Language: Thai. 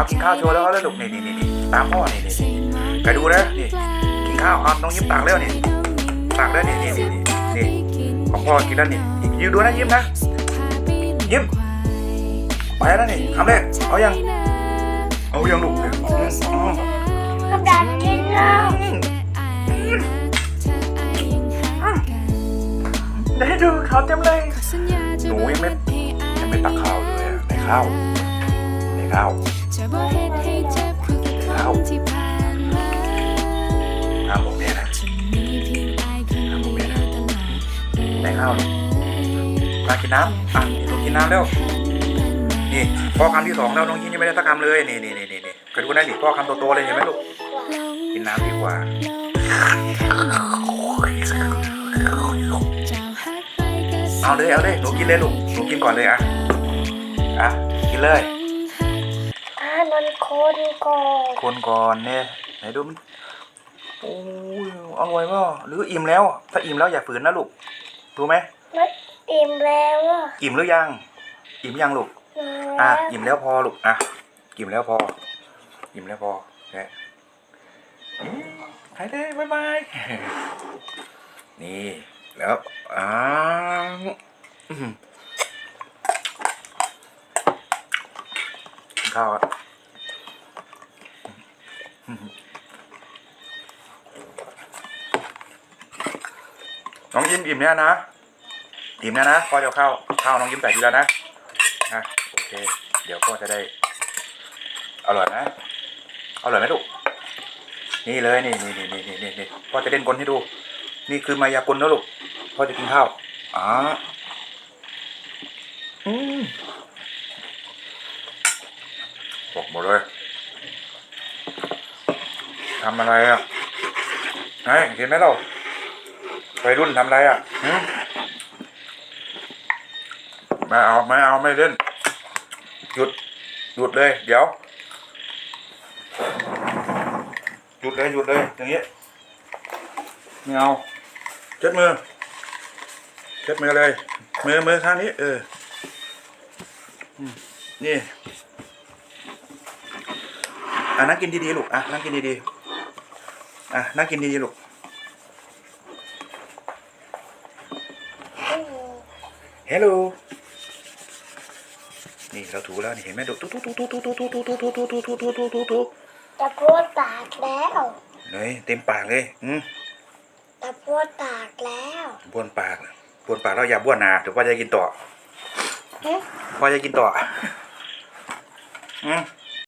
เอากินข้าวโชว์แล้วเขาเลยลูกนี่นี่นี่นี่ตามพ่อนี่นี่นี่ไปดูนะนี่กินข้าวเอาน้องยิ้มตักแล้วนี่ตักแล้วนี่นี่นี่นี่นี่ของพ่อกินแล้วนี่ยิ้มดูนะยิ้มนะยิ้มไปแล้วนี่คำแรกเอายังเอายังลูกอืมอืมกระดาษกินแล้วได้ดูข้าวเต็มเลยหนูยังไม่ยังไม่ตักข้าวเลยอะในข้าวในข้าว ข้าวข้าวผมเนี่ยนะในข้าวลูกมากินน้ำอะลูกกินน้ำเร็วนี่พ่อคำที่สองแล้วน้องยิ้มยังไม่ได้สักคำเลยนี่นี่นี่นี่นี่เคยดูนะนี่พ่อคำโตๆเลยเห็นไหมลูกกินน้ำดีกว่าเอาเลยเอาเลยหนูกินเลยลูกหนูกินก่อนเลยอะอะกินเลย คนก่อนคนก่อนเนี่ยไหนดูมันโอ้ยอร่อยป่ะหรืออิ่มแล้วถ้าอิ่มแล้วอย่าฝืนนะลูกรู้ไหมมันอิ่มแล้วอะอิ่มหรือยัง อิ่มยังลูกอะแล้วอิ่มแล้วพอลูกอะอิ่มแล้วพออิ่มแล้วพอแค่ไปเลยบ๊ายบายนี่แล้วอ่าอื้อหือกินข้าวอะอื้อหือ น้องยิ้มอิ่มเนี่ยนะอิ่มเนี่ยนะพ่อจะเอาข้าวข้าวน้องยิ้มใส่ทีแล้วนะอะโอเค เดี๋ยวก็จะได้อร่อยไหมอร่อยไหมลูกนี่เลยนี่นี่นี่นี่นี่นี่พ่อจะเล่นกลให้ดู นี่คือมายากลนะลูกพ่อจะกินข้าวอ๋ออืมบอกหมดเลย ทำอะไรอะไหนเห็นไหมเราไปรุ่นทำอะไรอะมไม่เอาไม่เอาไม่เล่น หยุด หยุดเลย เดี๋ยว หยุดเลยหยุดเลย อย่างเงี้ยไม่เอาเช็ดมือเช็ดมือเลยมือมือข้างนี้ เออนี่อะนั่งกินดีๆลูกอะนั่งกินดีๆ อะนั่งกินดีๆลูกอืมเฮลโลนี่เราถูแล้วนี่เห็นไหมดูตุ๊ตุ๊ตุ๊ตุ๊ตุ๊ตุ๊ตุ๊ตุ๊ตุ๊ตุ๊ตุ๊ตุ๊ตุ๊ตุ๊ตุ๊ตุ๊ตะพูดปากแล้วเลยเต็มปากเลยอืมตะพูดปากแล้วบ้วนปากบ้วนปากแล้วอย่าบ้วนนาเดี๋ยวพ่อจะกินต่อเฮ้พ่อจะกินต่ออืม